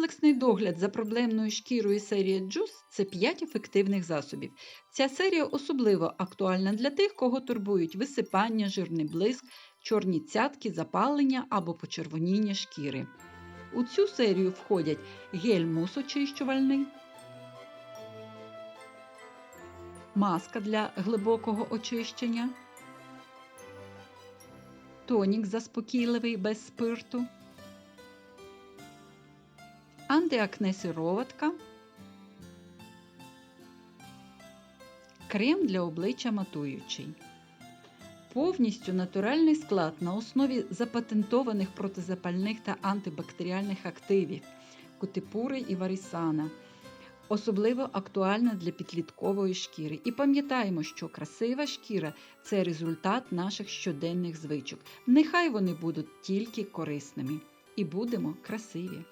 Комплексний догляд за проблемною шкірою серії Juice – це 5 ефективних засобів. Ця серія особливо актуальна для тих, кого турбують висипання, жирний блиск, чорні цятки, запалення або почервоніння шкіри. У цю серію входять гель мусочищувальний, маска для глибокого очищення, тонік заспокійливий без спирту, антиакне сироватка, крем для обличчя матуючий. Повністю натуральний склад на основі запатентованих протизапальних та антибактеріальних активів кутипури і варісана. Особливо актуальна для підліткової шкіри. І пам'ятаємо, що красива шкіра це результат наших щоденних звичок. Нехай вони будуть тільки корисними. І будемо красиві!